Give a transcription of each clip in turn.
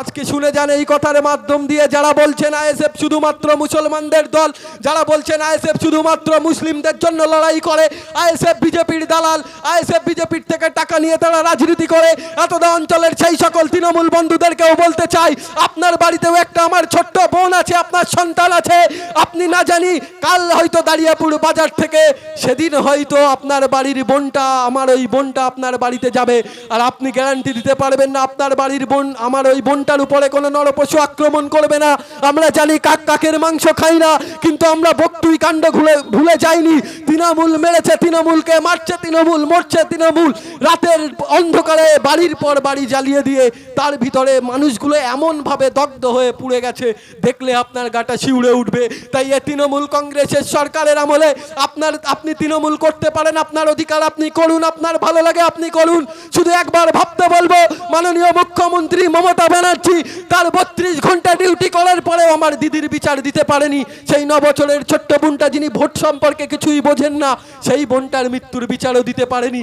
আজকে শুনে যান এই কথার মাধ্যম দিয়ে যারা বলছেন আইএসএফ শুধুমাত্র মুসলমানদের দল, যারা বলছেন আইএসএফ শুধুমাত্র মুসলিমদের জন্য লড়াই করে, আইএসএফ বিজেপির দালাল, আইএসএফ বিজেপির থেকে টাকা নিয়ে তারা রাজনীতি করে, এতদা অঞ্চলের সেই সকল তৃণমূল বন্ধুদেরকেও বলতে চাই, আপনার বাড়িতেও একটা আমার ছোট্ট বোন আছে, আপনার সন্তান আছে, আপনি না জানি কাল হয়তো দাঁড়িয়াপুর বাজার থেকে, সেদিন হয়তো আপনার বাড়ির বোনটা, আমার ওই বোনটা আপনার বাড়িতে যাবে, আর আপনি গ্যারান্টি দিতে পারবেন না, আপনার বাড়ির বোন, আমার ওই বোনটার উপরে কোনো নরপশু আক্রমণ করবে না। আমরা জানি কাক কাকের মাংস খাই না, কিন্তু আমরা বক্তুই কাণ্ড ভুলে ভুলে যাইনি। তৃণমূল মেরেছে তৃণমূলকে, মারছে তৃণমূল, মরছে তৃণমূল। রাতের অন্ধকারে বাড়ির পর বাড়ি জ্বালিয়ে দিয়ে তার ভিতরে মানুষগুলো এমনভাবে দগ্ধ হয়ে পুড়ে গেছে, দেখলে আপনার গাটা শিউড়ে উঠবে। তাই এ তৃণমূল কংগ্রেসের সরকারের আমলে আপনার, আপনি তৃণমূল করতে পারেন, আপনার অধিকার আপনি করুন, আপনার ভালো লাগে আপনি করুন। শুধু একবার ভাবতে বলব, মাননীয় মুখ্যমন্ত্রী মমতা ব্যানার্জি তার বত্রিশ ঘণ্টা ডিউটি করার পরেও আমার দিদির বিচার দিতে পারেনি। সেই ন বছরের ছোট্ট বোনটা যিনি ভোট সম্পর্কে কিছুই বোঝেন না, সেই বোনটার মৃত্যুর বিচারও দিতে পারেনি।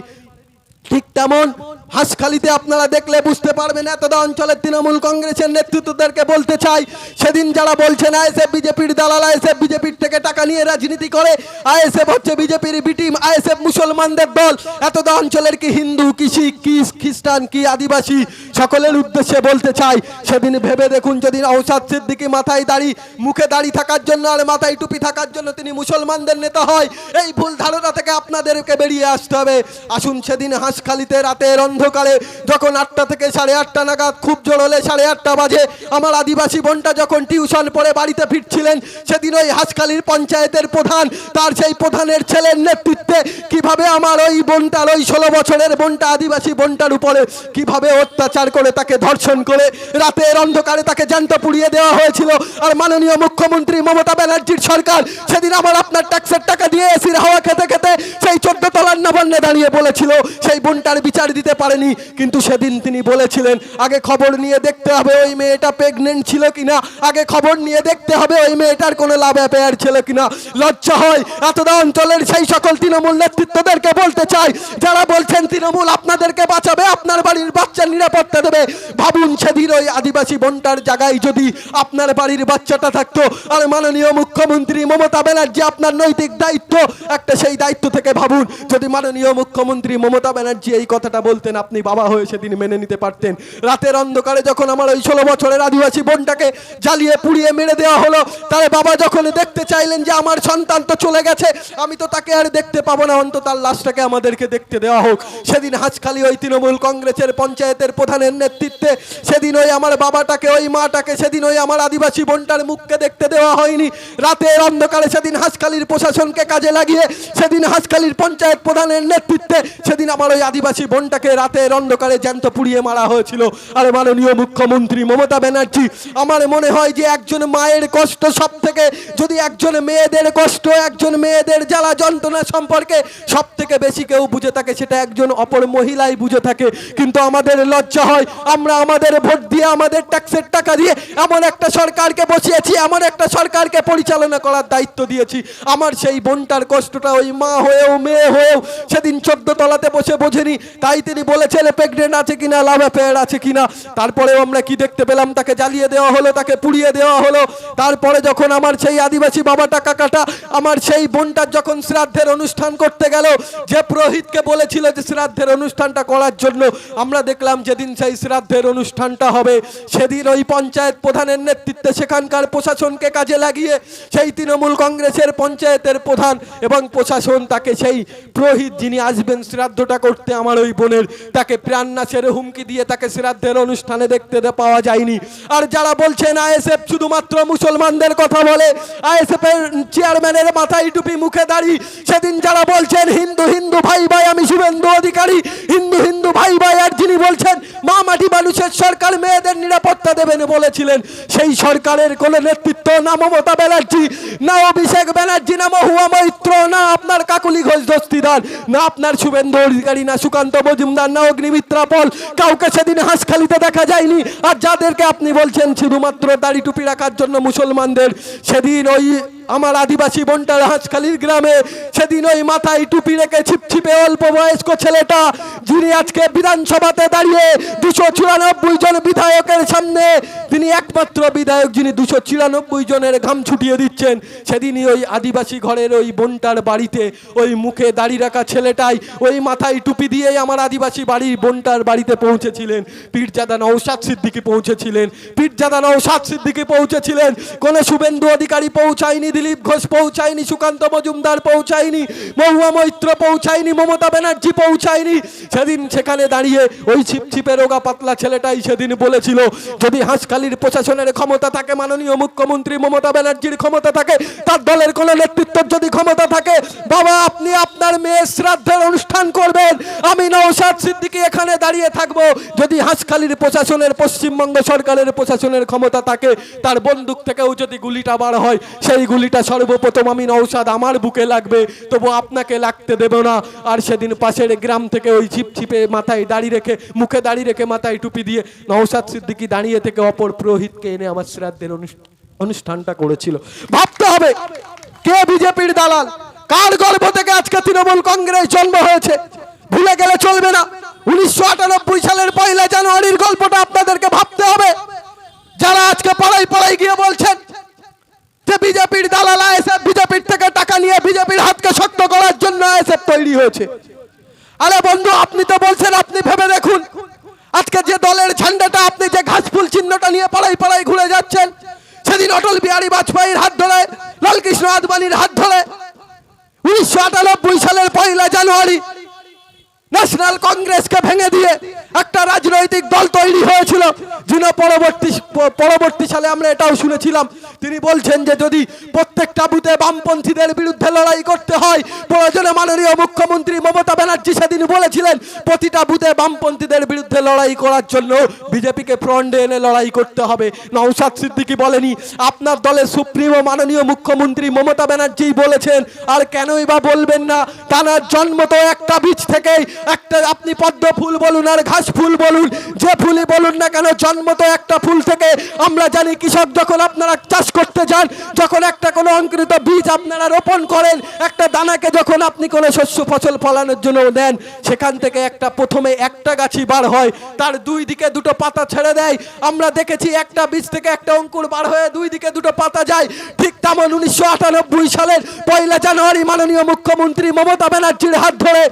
ঠিক তেমন হাঁসখালিতে আপনারা দেখলে বুঝতে পারবেন এতটা অঞ্চলের তৃণমূল কংগ্রেসের নেতৃত্বদেরকে বলতে চাই। সেদিন যারা বলছেন, আইএসএফ, বিজেপির দালাল আইএসএফ, বিজেপির থেকে টাকা নিয়ে রাজনীতি করে, আইএসএফ হচ্ছে বিজেপির বিটিম আইএসএফ মুসলমানদের দল। এতটা অঞ্চলের কি হিন্দু, কি শিখ, কি খ্রিস্টান, কি আদিবাসী, সকলের উদ্দেশ্যে বলতে চাই, সেদিন ভেবে দেখুন, যদি ঔষধ সিদ্দিকি মাথায় দাড়ি, মুখে দাড়ি থাকার জন্য আর মাথায় টুপি থাকার জন্য তিনি মুসলমানদের নেতা হয়, এই ভুল ধারণা থেকে আপনাদেরকে বেরিয়ে আসতে হবে। আসুন সেদিন হাঁসখালিতে রাতের অন্ধকারে যখন আটটা থেকে সাড়ে আটটা নাগাদ খুব জোর হলে সাড়ে আটটা বাজে, আমার আদিবাসী বোনটা যখন টিউশন পড়ে বাড়িতে ফিরছিলেন, সেদিন ওই হাঁসখালির পঞ্চায়েতের প্রধান, তার সেই প্রধানের ছেলের নেতৃত্বে কীভাবে আমার ওই বোনটার, ওই ষোলো বছরের বোনটা, আদিবাসী বোনটার উপরে কীভাবে অত্যাচার করে তাকে ধর্ষণ করে, রাতের অন্ধকারে তাকে জ্যান্ত পুড়িয়ে দেওয়া হয়েছিল। আর মাননীয় মুখ্যমন্ত্রী মমতা ব্যানার্জির সরকার সেদিন আমার আপনার ট্যাক্সের টাকা দিয়ে এসির হাওয়া খেতে খেতে সেই চোদ্দ তলার নবান্নে দাঁড়িয়ে বলেছিল, সেই বোনটার বিচার দিতে পারেনি, কিন্তু সেদিন তিনি বলেছিলেন, আগে খবর নিয়ে দেখতে হবে ওই মেয়েটা প্রেগনেন্ট ছিল কিনা, আগে খবর নিয়ে দেখতে হবে ওই মেয়েটার কোনো লাভ অ্যাপেয়ার ছিল কিনা। লজ্জা হয় এতটা অঞ্চলের সেই সকল তৃণমূল নেতৃত্বদেরকে বলতে চাই, যারা বলছেন তৃণমূল আপনাদেরকে বাঁচাবে, আপনার বাড়ির বাচ্চার নিরাপত্তা দেবে। ভাবুন সেদিন ওই আদিবাসী বোনটার জায়গায় যদি আপনার বাড়ির বাচ্চাটা থাকতো। আর মাননীয় মুখ্যমন্ত্রী মমতা ব্যানার্জি আপনার নৈতিক দায়িত্ব, একটা সেই দায়িত্ব থেকে ভাবুন, যদি মাননীয় মুখ্যমন্ত্রী মমতা ব্যানার্জি এই কথাটা বলতেন, আপনি বাবা হয়ে সেদিন মেনে নিতে পারতেন। রাতের অন্ধকারে যখন আমার ওই ষোলো বছরের আদিবাসী বোনটাকে জ্বালিয়ে পুড়িয়ে মেরে দেওয়া হলো, তার বাবা যখন দেখতে চাইলেন যে আমার সন্তান তো চলে গেছে, আমি তো তাকে আর দেখতে পাবো না, অন্তত তার লাশটাকে আমাদেরকে দেখতে দেওয়া হোক। সেদিন হাঁসখালি ওই তৃণমূল কংগ্রেসের পঞ্চায়েতের প্রধানের নেতৃত্বে, সেদিন ওই আমার বাবাটাকে, ওই মাটাকে, সেদিন ওই আমার আদিবাসী বোনটার মুখকে দেখতে দেওয়া হয়নি। রাতের অন্ধকারে সেদিন হাঁসখালির প্রশাসনকে কাজে লাগিয়ে, সেদিন হাঁসখালির পঞ্চায়েত প্রধানের নেতৃত্বে, সেদিন আমার ওই আদিবাসী বোনটাকে রাতের অন্ধকারে জ্যান্ত পুড়িয়ে মারা হয়েছিল। আর মাননীয় মুখ্যমন্ত্রী মমতা ব্যানার্জি, আমার মনে হয় যে একজন মায়ের কষ্ট সব থেকে যদি একজন মেয়েদের কষ্ট, একজন মেয়েদের জ্বালা যন্ত্রণা সম্পর্কে সব থেকে বেশি কেউ বুঝে থাকে, সেটা একজন অপর মহিলাই বুঝে থাকে। কিন্তু আমাদের লজ্জা হয়, আমরা আমাদের ভোট দিয়ে, আমাদের ট্যাক্সের টাকা দিয়ে এমন একটা সরকারকে বসিয়েছি, এমন একটা সরকারকে পরিচালনা করার দায়িত্ব দিয়েছি। আমার সেই বোনটার কষ্টটা ওই মা হয়েও, মেয়ে হয়েও সেদিন চোদ্দ তলাতে বসে বোঝেনি, তাই তিনি বলেছেন প্রেগনেন্ট আছে কিনা লাভ অ্যাফেয়ার আছে কিনা? তারপরেও আমরা কি দেখতে পেলাম? তাকে জ্বালিয়ে দেওয়া হলো, তাকে পুড়িয়ে দেওয়া হলো। তারপরে যখন আমার সেই আদিবাসী বাবাটা, কাকাটা, আমার সেই বোনটার যখন শ্রাদ্ধের অনুষ্ঠান করতে গেল, যে পুরোহিতকে বলেছিল যে শ্রাদ্ধের অনুষ্ঠানটা করার জন্য, আমরা দেখলাম যেদিন সেই শ্রাদ্ধের অনুষ্ঠানটা হবে, সেদিন ওই পঞ্চায়েত প্রধানের নেতৃত্বে সেখানকার প্রশাসনকে কাজে লাগিয়ে, সেই তৃণমূল কংগ্রেসের পঞ্চায়েতের প্রধান এবং প্রশাসন তাকে সেই পুরোহিত যিনি আসবেন, শ্রাদ্ধটা করতে আমার ওই বোনের তাকে প্রাণনাশের হুমকি দিয়ে তাকে শ্রাদ্ধের অনুষ্ঠানে দেখতে পাওয়া যায়নি। আর যারা বলছেন আইএসএফ শুধুমাত্র মুসলমানদের কথা বলে আইএসএফ এর চেয়ারম্যানের মাথায় টুপি মুখে দাড়ি সেদিন যারা বলছেন, হিন্দু হিন্দু ভাই ভাই, আমি শুভেন্দু অধিকারী, হিন্দু হিন্দু ভাই ভাই, আর যিনি বলছেন, মা মাটি মানুষের সরকার মেয়েদের নিরাপত্তা দেবেন বলেছিলেন, সেই সরকারের কোনো নেতৃত্ব না মমতা ব্যানার্জি, না অভিষেক ব্যানার্জি, না মহুয়া মৈত্র, না আপনার কাকুলি ঘোষ দস্তিদার না আপনার শুভেন্দু অধিকারী না সুকান্ত মজুমদার, না অগ্নিমিত্রা পল, কাউকে সেদিন হাঁসখালিতে দেখা যায়নি। আর যাদেরকে আপনি বলছেন, শুধুমাত্র দাড়ি টুপি রাখার জন্য মুসলমানদের, সেদিন ওই আমার আদিবাসী বন্টার হাঁসখালির গ্রামে সেদিন ওই মাথায় টুপি রেখে ছিপছিপে অল্প বয়স্ক ছেলেটা, যিনি আজকে বিধানসভাতে দাঁড়িয়ে দুশো চুরানব্বই জন বিধায়কের সামনে, তিনি একমাত্র বিধায়ক যিনি দুশো চুরানব্বই জনের ঘাম ছুটিয়ে দিচ্ছেন, সেদিনই ওই আদিবাসী ঘরের ওই বোনটার বাড়িতে ওই মুখে দাড়ি রাখা ছেলেটাই ওই মাথায় টুপি দিয়েই আমার আদিবাসী বাড়ির বোনটার বাড়িতে পৌঁছেছিলেন। পীরজাদা নৌসাদ সিদ্দিকি পৌঁছেছিলেন। পীরজাদা নৌসাদ সিদ্দিকি পৌঁছেছিলেন। কোনো শুভেন্দু অধিকারী পৌঁছায়নি দিলীপ ঘোষ পৌঁছায়নি, সুকান্ত মজুমদার পৌঁছায়নি, মহুয়া মৈত্র পৌঁছায়নি, মমতা ব্যানার্জি পৌঁছায়নি। সেদিন সেখানে দাঁড়িয়ে ওই ছিপছিপে রোগা পাতলা ছেলেটাই সেদিন বলেছিল, যদি হাঁসখালির প্রশাসনের ক্ষমতা থাকে, মাননীয় মুখ্যমন্ত্রী মমতা ব্যানার্জির ক্ষমতা থাকে, তার দলের কোনো নেতৃত্বের যদি ক্ষমতা থাকে, বাবা, আপনি আপনার মেয়ের শ্রাদ্ধের অনুষ্ঠান করবেন। আমি নৌসাদ সিদ্দিকি দাঁড়িয়ে থাকব। যদি হাঁসখালির প্রশাসনের, পশ্চিমবঙ্গ সরকারের প্রশাসনের ক্ষমতা থাকে, তার বন্দুক থেকেও যদি গুলিটা বার হয়, সেই গুলিটা সর্বপ্রথম আমি নৌসাদ আমার বুকে লাগবে, তবু আপনাকে লাগতে দেব না। আর সেদিন পাশের গ্রাম থেকে ওই ছিপছিপে মাথায় দাড়ি রেখে, মুখে দাড়ি রেখে মাথায় টুপি দিয়ে নৌসাদ সিদ্দিকি দাঁড়িয়ে থেকে অপর পুরোহিতকে এনে আমার শ্রাদ্ধের অনুষ্ঠানটা করেছিল। ভাবতে হবে, কে বিজেপির দালাল? কার গর্ভ থেকে আজকে তৃণমূল কংগ্রেস জন্ম হয়েছে? ভুলে গেলে চলবে না। উনিশশো আটানব্বই সালের পয়লা জানুয়ারির গল্পটা আপনাদেরকে ভাবতে হবে। যারা আজকে পড়াই পড়াই গিয়ে বলছেন যে বিজেপির দালালা এসে বিজেপির থেকে টাকা নিয়ে বিজেপির হাতকে শক্ত করার জন্য এসে তৈরি হয়েছে আরে বন্ধু আপনি তো বলছেন আপনি ভেবে দেখুন আজকে যে দলের ঝান্ডাটা আপনি যে ঘাসফুল চিহ্নটা নিয়ে পাড়াই পাড়াই ঘুরে যাচ্ছেন সেদিন অটল বিহারী বাজপেয়ীর হাত ধরে লালকৃষ্ণ আদবানির হাত ধরে উনিশশো আটানব্বই সালের পয়লা জানুয়ারি ন্যাশনাল কংগ্রেসকে ভেঙে দিয়ে একটা রাজনৈতিক দল তৈরি হয়েছিল যিনি পরবর্তী পরবর্তী সালে আমরা এটাও শুনেছিলাম। তিনি বলছেন যে যদি প্রত্যেকটা বুথে বামপন্থীদের বিরুদ্ধে লড়াই করতে হয়, প্রয়োজনে মাননীয় মুখ্যমন্ত্রী মমতা ব্যানার্জি সেদিন বলেছিলেন, প্রতিটা বুথে বামপন্থীদের বিরুদ্ধে লড়াই করার জন্য বিজেপিকে ফ্রন্টে এনে লড়াই করতে হবে। নৌসাদ সিদ্দিকি বলেনি, আপনার দলের সুপ্রিমো মাননীয় মুখ্যমন্ত্রী মমতা ব্যানার্জি বলেছেন, আর কেনই বা বলবেন না তানার জন্ম তো একটা বীজ থেকেই, একটা আপনি পদ্ম ফুল বলুন আর ঘাস ফুল বলুন, যে ফুলই বলুন না কেন, জন্ম তো একটা ফুল থেকে আমরা জানি কৃষক যখন আপনারা চাষ করতে যান, যখন একটা কোনো অঙ্কুরিত বীজ আপনারা রোপণ করেন, একটা দানাকে যখন আপনি কোনো শস্য ফসল ফলানোর জন্য দেন সেখান থেকে একটা প্রথমে একটা গাছই বার হয়, তার দুই দিকে দুটো পাতা ছেড়ে দেয়। আমরা দেখেছি একটা বীজ থেকে একটা অঙ্কুর বার হয়ে দুই দিকে দুটো পাতা যায়। ঠিক তেমন উনিশশো আটানব্বই সালের পয়লা জানুয়ারি মাননীয় মুখ্যমন্ত্রী মমতা ব্যানার্জির হাত ধরে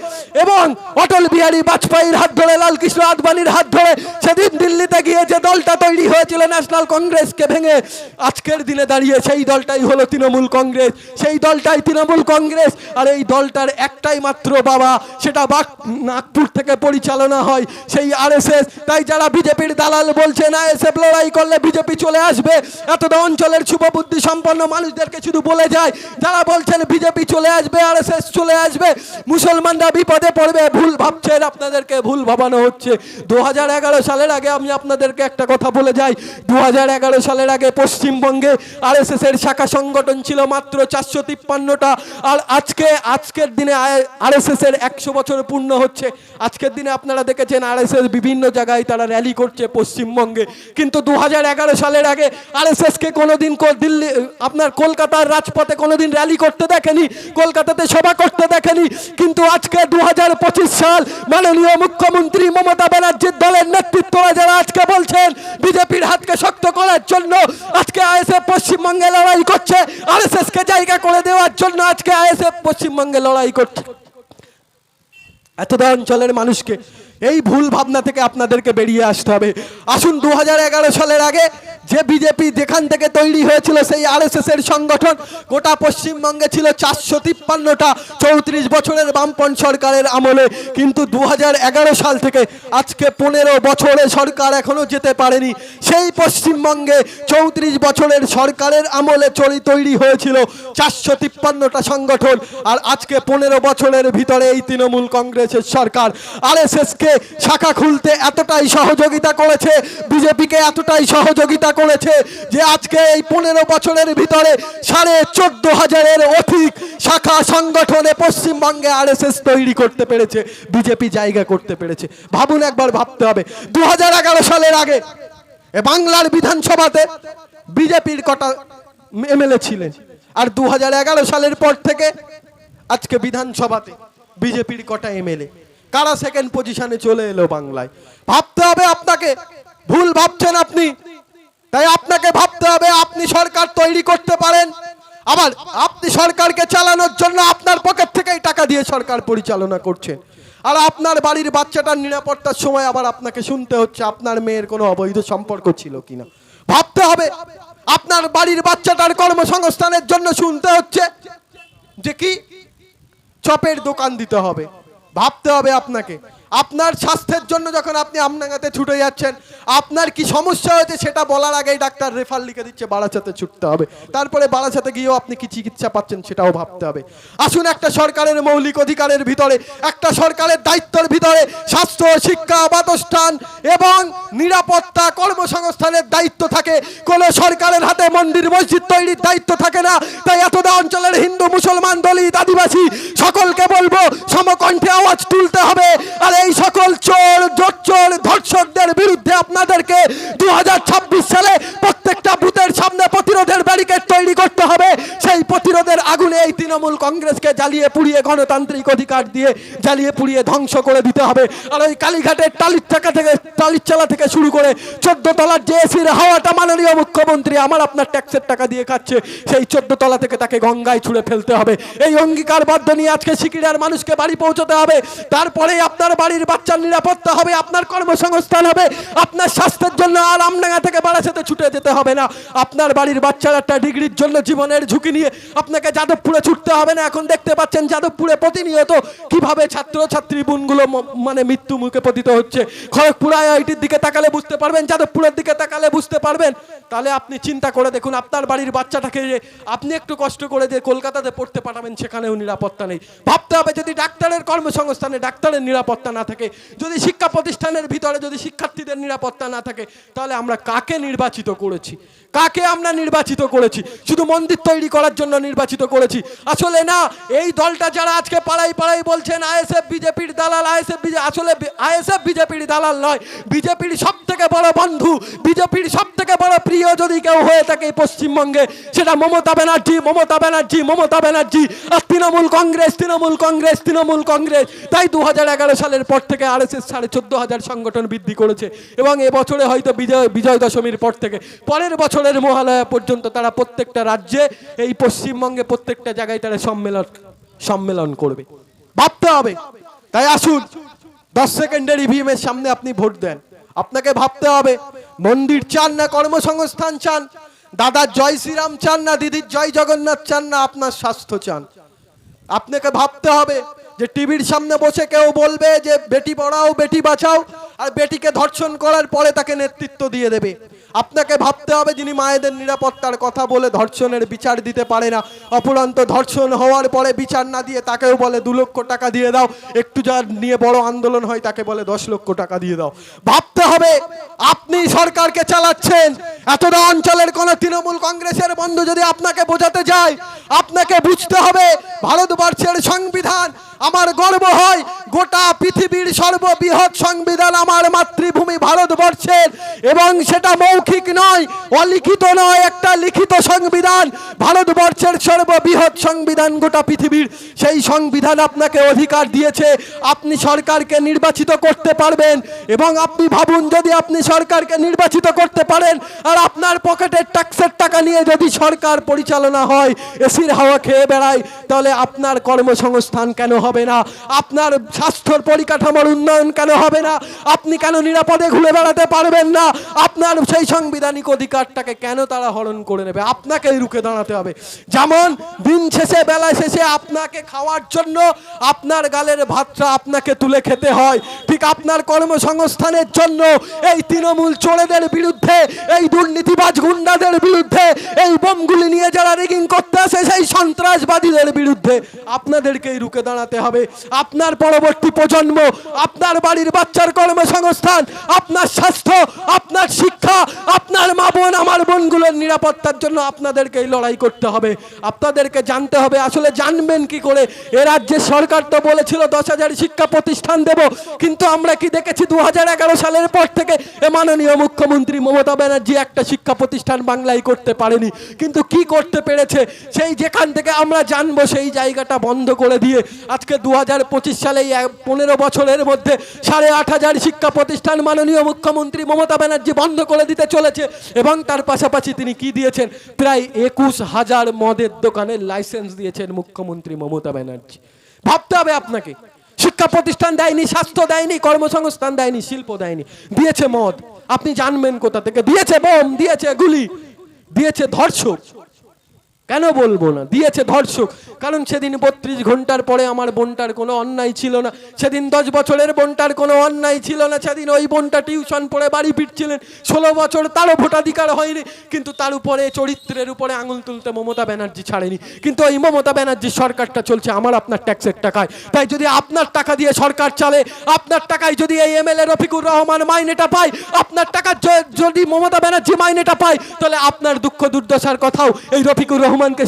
এবং অটল বিহারী বাজপেয়ীর হাত ধরে, লালকৃষ্ণ আদবানির হাত ধরে, সেদিন দিল্লিতে গিয়ে যে দলটা তৈরি হয়েছিল, ন্যাশনাল কংগ্রেসকে ভেঙে আজকের দিনে দাঁড়িয়ে সেই দলটাই হলো তৃণমূল কংগ্রেস। সেই দলটাই তৃণমূল কংগ্রেস। আর এই দলটার একটাই মাত্র বাবা, সেটা বাক, নাগপুর থেকে পরিচালনা হয় সেই আরএসএস। তাই যারা বিজেপির দালাল বলছে না এসে লড়াই করলে বিজেপি চলে আসবে। এতটা অঞ্চলের শুভবুদ্ধি সম্পন্ন মানুষদেরকে শুধু বলে যায়। যারা বলছেন বিজেপি চলে আসবে, আরএসএস চলে আসবে, মুসলমানরা বিপদে পড়বে, ভুল ভাবছেন আপনাদেরকে, ভুল ভাবানো হচ্ছে। দু হাজার এগারো সালের আগে আমি আপনাদেরকে একটা কথা বলে যাই। দু সালের আগে পশ্চিমবঙ্গে আরএসএস এর শাখা সংগঠন ছিল মাত্র চারশো তিপ্পান্নটা। আর আজকে, আজকের দিনে আরএসএস এর একশো বছর পূর্ণ হচ্ছে। আজকের দিনে আপনারা দেখেছেন আরএসএস বিভিন্ন জায়গায় তারা র্যালি করছে পশ্চিমবঙ্গে। কিন্তু দু সালের আগে আরএসএস কে কোনোদিন দিল্লি, আপনার কলকাতার রাজপথে কোনোদিন র্যালি করতে দেখেনি, কলকাতাতে সভা করতে দেখেনি। কিন্তু আজকে দু হাজার পঁচিশ সাল মাননীয় মুখ্যমন্ত্রী মমতা ব্যানার্জির দলের নেতৃত্বরা যারা আজকে বলছেন, বিজেপির হাতকে শক্ত করার জন্য আজকে আইএসএফ পশ্চিমবঙ্গে লড়াই করছে। আরএসএস কে জায়গা করে দেওয়ার জন্য আজকে আইএসএফ পশ্চিমবঙ্গে লড়াই করছে। এতটা অঞ্চলের মানুষকে এই ভুল ভাবনা থেকে আপনাদেরকে বেরিয়ে আসতে হবে। আসুন দু হাজার এগারো সালের আগে যে বিজেপি যেখান থেকে তৈরি হয়েছিল সেই আরএসএস এর সংগঠন, গোটা পশ্চিমবঙ্গে ছিল চারশো তিপ্পান্নটা চৌত্রিশ বছরের বামপন সরকারের আমলে। কিন্তু দু হাজার এগারো সাল থেকে আজকে পনেরো বছরে সরকার এখনও যেতে পারেনি। সেই পশ্চিমবঙ্গে চৌত্রিশ বছরের সরকারের আমলে চলি তৈরি হয়েছিল চারশো তিপ্পান্নটা সংগঠন। আর আজকে পনেরো বছরের ভিতরে এই তৃণমূল কংগ্রেসের সরকার আরএসএস কে শাখা খুলতে এতটাই সহযোগিতা করেছে, বিজেপিকে এতটাই সহযোগিতা করেছে যে আজকে এই পনেরো বছরের ভিতরে সাড়ে চোদ্দ হাজারের অধিক শাখা সংগঠনে পশ্চিমবঙ্গে আরএসএস তৈরি করতে পেরেছে, বিজেপি জায়গা করতে পেরেছে। ভাবুন একবার ভাবতে হবে। দু সালের আগে বাংলার বিধানসভাতে বিজেপির কটা এমএলএ ছিলেন। আর দু হাজার এগারো সালের পর থেকে আজকে বিধানসভাতে বিজেপির কটা এমএলএ। কারা সেকেন্ড পজিশনে চলে এলো বাংলায়? ভাবতে হবে আপনাকে। ভুল ভাবছেন আপনি। তাই আপনাকে ভাবতে হবে, আপনি সরকার তৈরি করতে পারেন। আবার আপনি সরকারকে চালানোর জন্য আপনার পকেট থেকেই টাকা দিয়ে সরকার পরিচালনা করছেন আর আপনার বাড়ির বাচ্চাটার নিরাপত্তার সময় আবার আপনাকে শুনতে হচ্ছে, আপনার মেয়ের কোনো অবৈধ সম্পর্ক ছিল কিনা। ভাবতে হবে, আপনার বাড়ির বাচ্চাটার কর্মসংস্থানের জন্য শুনতে হচ্ছে যে কি? চপের দোকান দিতে হবে। ভাবতে হবে আপনাকে। আপনার স্বাস্থ্যের জন্য যখন আপনি আমনাগাতে ছুটে যাচ্ছেন, আপনার কি সমস্যা হয়েছে সেটা বলার আগেই ডাক্তার রেফার লিখে দিচ্ছে, বারাসাতে ছুটতে হবে। তারপরে বারাসাতে গিয়েও আপনি কি চিকিৎসা পাচ্ছেন সেটাও ভাবতে হবে। আসুন একটা সরকারের মৌলিক অধিকারের ভিতরে, একটা সরকারের দায়িত্বের ভিতরে স্বাস্থ্য, শিক্ষা, বাসস্থান এবং নিরাপত্তা কর্মসংস্থানের দায়িত্ব থাকে। কোনো সরকারের হাতে মন্দির, মসজিদ তৈরির দায়িত্ব থাকে না। তাই এতটা অঞ্চলের হিন্দু, মুসলমান, দলিত, আদিবাসী সকলকে বলব, সমকণ্ঠে আওয়াজ তুলতে হবে। আর এই সকল চোর চোর, ধর্ষকদের বিরুদ্ধে আপনাদেরকে দু হাজার ছাব্বিশ সালে প্রত্যেকটা বুথের সামনে প্রতিরোধের ব্যারিকেড তৈরি করতে হবে। সেই প্রতিরোধের আগুনে এই তৃণমূল কংগ্রেসকে জ্বালিয়ে পুড়িয়ে গণতান্ত্রিক অধিকার দিয়ে জ্বালিয়ে পুড়িয়ে ধ্বংস করে দিতে হবে। আর ওই কালীঘাটের টালির চাকা থেকে, টালির চালা থেকে শুরু করে চোদ্দ তলার যে এসির হাওয়াটা মাননীয় মুখ্যমন্ত্রী আমার আপনার ট্যাক্সের টাকা দিয়ে খাচ্ছে। সেই চোদ্দ তলা থেকে তাকে গঙ্গায় ছুঁড়ে ফেলতে হবে। এই অঙ্গীকারবদ্ধ নিয়ে আজকে সিকিরার মানুষকে বাড়ি পৌঁছতে হবে। তারপরে আপনার বাড়ির বাচ্চার নিরাপত্তা হবে, আপনার কর্মসংস্থান হবে, আপনার স্বাস্থ্যের জন্য আর আমডাঙ্গা থেকে বারাসাতে ছুটে যেতে হবে না। আপনার বাড়ির বাচ্চার একটা ডিগ্রির জন্য জীবনের ঝুঁকি নিয়ে আপনাকে যাদবপুরে ছুটতে হবে না। এখন দেখতে পাচ্ছেন যাদবপুরে প্রতিনিয়ত কীভাবে ছাত্র ছাত্রী বোনগুলো মানে মৃত্যু মুখে পতিত হচ্ছে। খড়গপুর আইআইটির দিকে তাকালে বুঝতে পারবেন, যাদবপুরের দিকে তাকালে বুঝতে পারবেন। তাহলে আপনি চিন্তা করে দেখুন, আপনার বাড়ির বাচ্চাটাকে আপনি একটু কষ্ট করে যে কলকাতাতে পড়তে পাঠাবেন, সেখানেও নিরাপত্তা নেই। ভাবতে হবে যদি ডাক্তারের কর্মসংস্থানে ডাক্তারের নিরাপত্তা না থাকে, যদি শিক্ষা প্রতিষ্ঠানের ভিতরে যদি শিক্ষার্থীদের নিরাপত্তা না থাকে, তাহলে আমরা কাকে নির্বাচিত করেছি? কাকে আমরা নির্বাচিত করেছি? শুধু মন্দির তৈরি করার জন্য নির্বাচিত করেছি। আসলে না, এই দলটা যারা আজকে পাড়াই পাড়াই বলছেন আইএসএফ, বিজেপির দালাল, আইএসএফ আসলে আইএসএফ বিজেপির দালাল নয়, বিজেপির সব থেকে বড় বন্ধু, বিজেপির সব থেকে বড় প্রিয় যদি কেউ হয়ে থাকে পশ্চিমবঙ্গে, সেটা মমতা ব্যানার্জি মমতা ব্যানার্জি মমতা ব্যানার্জি আর তৃণমূল কংগ্রেস তৃণমূল কংগ্রেস তৃণমূল কংগ্রেস। তাই দু হাজার এগারো সালের পর থেকে আর এস সাড়ে চোদ্দ হাজার সংগঠন বৃদ্ধি করেছে এবং এবছরে হয়তো বিজয় বিজয় দশমীর পর থেকে, পরের বছরের মহালয়া পর্যন্ত তারা প্রত্যেকটা রাজ্যে, এই পশ্চিমবঙ্গে প্রত্যেকটা জায়গায় তারা সম্মেলন সম্মেলন করবে। ভাবতে হবে। তাই আসুন, দশ সেকেন্ডের ইভিএম এর সামনে আপনি ভোট দেন। আপনাকে ভাবতে হবে, মন্দির চান না, কর্মসংস্থান চান? দাদার জয় শ্রীরাম চান না দিদির জয় জগন্নাথ চান না, আপনার স্বাস্থ্য চান? আপনাকে ভাবতে হবে যে টিভির সামনে বসে কেউ বলবে যে, বেটি পড়াও, বেটি বাঁচাও। আর বেটিকে ধর্ষণ করার পরে তাকে নেতৃত্ব দিয়ে দেবে। আপনাকে ভাবতে হবে যিনি মায়েদের নিরাপত্তার কথা বলে ধর্ষণের বিচার দিতে পারে না। অপরন্ত ধর্ষণ হওয়ার পরে বিচার না দিয়ে তাকেও বলে দু লক্ষ টাকা দিয়ে দাও। একটু যা নিয়ে বড় আন্দোলন হয় তাকে বলে দশ লক্ষ টাকা দিয়ে দাও। ভাবতে হবে আপনি সরকারকে চালাচ্ছেন। এতটা অঞ্চলের কোন তৃণমূল কংগ্রেসের বন্ধু যদি আপনাকে বোঝাতে যায়, আপনাকে বুঝতে হবে ভারতবর্ষের সংবিধান আমার গর্ব হয়। গোটা পৃথিবীর সর্ববৃহৎ সংবিধান আমার মাতৃভূমি ভারতবর্ষের এবং সেটা মৌখিক নয়, অলিখিত নয়, একটা লিখিত সংবিধান। ভারতবর্ষের সর্ববৃহৎ সংবিধান গোটা পৃথিবীর। সেই সংবিধান আপনাকে অধিকার দিয়েছে। আপনি সরকারকে নির্বাচিত করতে পারবেন। এবং আপনি ভাবুন, যদি আপনি সরকারকে নির্বাচিত করতে পারেন, আর আপনার পকেটের ট্যাক্সের টাকা নিয়ে যদি সরকার পরিচালনা হয়, এসির হাওয়া খেয়ে বেড়ায়, তাহলে আপনার কর্মসংস্থান কেন হবে না? আপনার স্বাস্থ্যর পরিকাঠামোর উন্নয়ন কেন হবে না? আপনি কেন নিরাপদে ঘুরে বেড়াতে পারবেন না? আপনার সেই সাংবিধানিক অধিকারটাকে কেন তারা হরণ করে নেবে? আপনাকে রুখে দাঁড়াতে হবে। যেমন দিন শেষে, বেলা শেষে আপনাকে খাওয়ার জন্য আপনার গালের ভাতটা আপনাকে তুলে খেতে হয়। ঠিক আপনার কর্মসংস্থানের জন্য এই তৃণমূল চোরেদের বিরুদ্ধে, এই দুর্নীতিবাজ গুন্ডাদের বিরুদ্ধে, এই বোমগুলি নিয়ে যারা রেগিং করতে আসে, সেই সন্ত্রাসবাদীদের বিরুদ্ধে আপনাদেরকেই রুখে দাঁড়াতে হবে। আপনার পরবর্তী প্রজন্ম, আপনার বাড়ির বাচ্চার কর্মসংস্থান, আপনার স্বাস্থ্য, আপনার শিক্ষা আপনার মা বোন, আমার বোনগুলোর নিরাপত্তার জন্য আপনাদেরকে এই লড়াই করতে হবে। আপনাদেরকে জানতে হবে, আসলে জানবেন কি করে? এ রাজ্যের সরকার তো বলেছিল, দশ হাজার শিক্ষা প্রতিষ্ঠান দেব। কিন্তু আমরা কি দেখেছি দু হাজার এগারো সালের পর থেকে এ মাননীয় মুখ্যমন্ত্রী মমতা ব্যানার্জি একটা শিক্ষা প্রতিষ্ঠান বাংলায় করতে পারেনি। কিন্তু কি করতে পেরেছে? সেই যেখান থেকে আমরা জানব, সেই জায়গাটা বন্ধ করে দিয়ে আজকে দু হাজার পঁচিশ সালে পনেরো বছরের মধ্যে সাড়ে আট হাজার শিক্ষা প্রতিষ্ঠান মাননীয় মুখ্যমন্ত্রী মমতা ব্যানার্জি বন্ধ করে দিতে চলেছে এবং তার পাশাপাশি তিনি কি দিয়েছেন? প্রায় একুশ হাজার মদের দোকানের লাইসেন্স দিয়েছেন মুখ্যমন্ত্রী মমতা ব্যানার্জি। ভাবতে হবে আপনাকে। শিক্ষা প্রতিষ্ঠান দেয়নি, স্বাস্থ্য দেয়নি, কর্মসংস্থান দেয়নি, শিল্প দেয়নি। দিয়েছে মদ। আপনি জানবেন কোথা থেকে। দিয়েছে বোম, দিয়েছে গুলি, দিয়েছে ধর্ষক। কেন বলব না? দিয়েছে ধর্ষক। কারণ সেদিন বত্রিশ ঘণ্টার পরে আমার বোনটার কোনো অন্যায় ছিল না। সেদিন দশ বছরের বোনটার কোনো অন্যায় ছিল না। সেদিন ওই বোনটা টিউশন পড়ে বাড়ি ফিরছিলেন। ষোলো বছর তারও ভোটাধিকার হয়নি। কিন্তু তার উপরে চরিত্রের উপরে আঙুল তুলতে মমতা ব্যানার্জি ছাড়েনি। কিন্তু ওই মমতা ব্যানার্জির সরকারটা চলছে, আমার আপনার ট্যাক্সের টাকায়। তাই যদি আপনার টাকা দিয়ে সরকার চলে, আপনার টাকায় যদি এই এমএলএ রফিকুর রহমান মাইনেটা পায়, আপনার টাকা যদি মমতা ব্যানার্জি মাইনেটা পায়, তাহলে আপনার দুঃখ দুর্দশার কথাও এই রফিকুর রহমানকে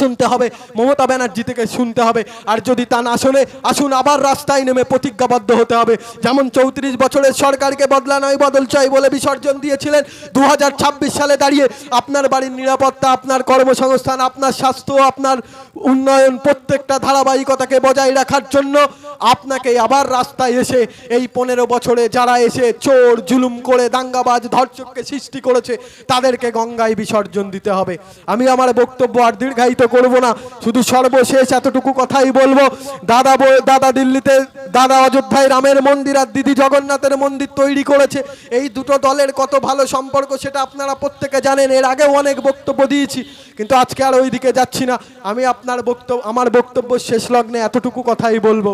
শুনতে হবে, মমতা ব্যানার্জি থেকে শুনতে হবে। আর যদি তা না শোনে, আসুন আবার রাস্তায় নেমে প্রতিজ্ঞাবদ্ধ হতে হবে। যেমন চৌত্রিশ বছরের সরকারকে বদলা নয়, বদল চাই বলে বিসর্জন দিয়েছিলেন। দু সালে দাঁড়িয়ে আপনার বাড়ির নিরাপত্তা, আপনার কর্মসংস্থান, আপনার স্বাস্থ্য, আপনার উন্নয়ন প্রত্যেকটা ধারাবাহিকতাকে বজায় রাখার জন্য আপনাকে আবার রাস্তায় এসে এই পনেরো বছরে যারা এসে চোর, জুলুম করে, দাঙ্গাবাজ, ধর্ষককে সৃষ্টি করেছে, তাদেরকে গঙ্গায় বিসর্জন দিতে হবে। আমি আমার বক্তব্য আর দীর্ঘায়িত করব না। শুধু সর্বশেষ এতটুকু কথাই বলব। দাদা দাদা দিল্লিতে, দাদা অযোধ্যায় রামের মন্দির আর দিদি জগন্নাথের মন্দির তৈরি করেছে। এই দুটো দলের কত ভালো সম্পর্ক সেটা আপনারা প্রত্যেকে জানেন। এর আগেও অনেক বক্তব্য দিয়েছি, কিন্তু আজকে আর ওই দিকে যাচ্ছি না। আমি আপনার বক্তব্য, আমার বক্তব্য শেষ লগ্নে এতটুকু কথাই বলব।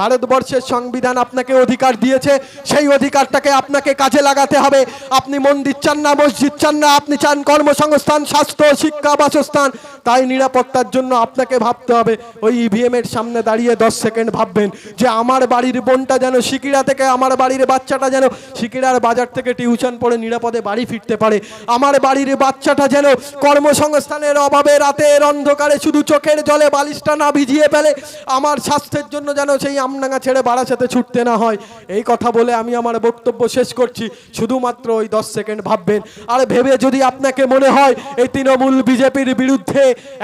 ভারতবর্ষের সংবিধান আপনাকে অধিকার দিয়েছে। সেই অধিকারটাকে আপনাকে কাজে লাগাতে হবে। আপনি মন্দির চান না, মসজিদ চান না, আপনি চান কর্মসংস্থান, স্বাস্থ্য, শিক্ষা, বাসস্থান। তাই নিরাপত্তার জন্য আপনাকে ভাবতে হবে। ওই ইভিএম এর সামনে দাঁড়িয়ে দশ সেকেন্ড ভাববেন যে আমার বাড়ির বোনটা যেন সিকিরা থেকে, আমার বাড়ির বাচ্চাটা যেন সিকিরার বাজার থেকে টিউশন পড়ে নিরাপদে বাড়ি ফিরতে পারে। আমার বাড়ির বাচ্চাটা যেন কর্মসংস্থানের অভাবে রাতের অন্ধকারে শুধু চোখের জলে বালিশটা না ভিজিয়ে ফেলে, আমার স্বাস্থ্যের জন্য যেন সেই আমডাঙ্গা ছেড়ে বারাসাতে ছুটতে না হয়। এই কথা বলে আমি আমার বক্তব্য শেষ করছি। শুধুমাত্র ওই দশ সেকেন্ড ভাববেন। আর ভেবে যদি আপনাকে মনে হয়, এই তৃণমূল বিজেপির বিরুদ্ধে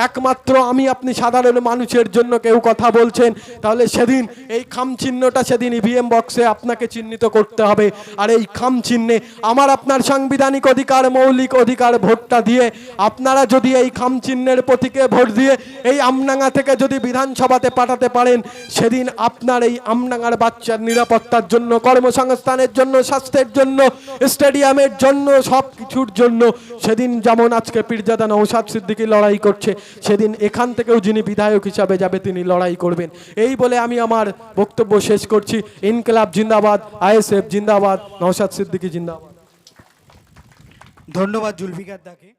একমাত্র আমি আপনি সাধারণ মানুষের জন্য কেউ কথা বলছেন, তাহলে সেদিন এই খাম চিহ্নটা সেদিন ইভিএম বক্সে আপনাকে চিহ্নিত করতে হবে। আর এই খাম চিহ্নে আমার আপনার সাংবিধানিক অধিকার, মৌলিক অধিকার ভোটটা দিয়ে আপনারা যদি এই খাম চিহ্নের প্রতীকে ভোট দিয়ে এই আমনাঙ্গা থেকে যদি বিধানসভাতে পাঠাতে পারেন, সেদিন আপনার এই আমনাঙ্গার বাচ্চার নিরাপত্তার জন্য, কর্মসংস্থানের জন্য, স্বাস্থ্যের জন্য, স্টেডিয়ামের জন্য সব কিছুর জন্য সেদিন যেমন আজকে পীরজাদা নৌসাদ সিদ্দিকি লড়াই করছে। সেদিন এখান থেকেও যিনি বিধায়ক হিসাবে যাবে, তিনি লড়াই করবেন। এই বলে আমি আমার বক্তব্য শেষ করছি। ইনকলাব জিন্দাবাদ, আইএসএফ জিন্দাবাদ নৌসাদ সিদ্দিকী জিন্দাবাদ। ধন্যবাদ জুলফিকার দাকে।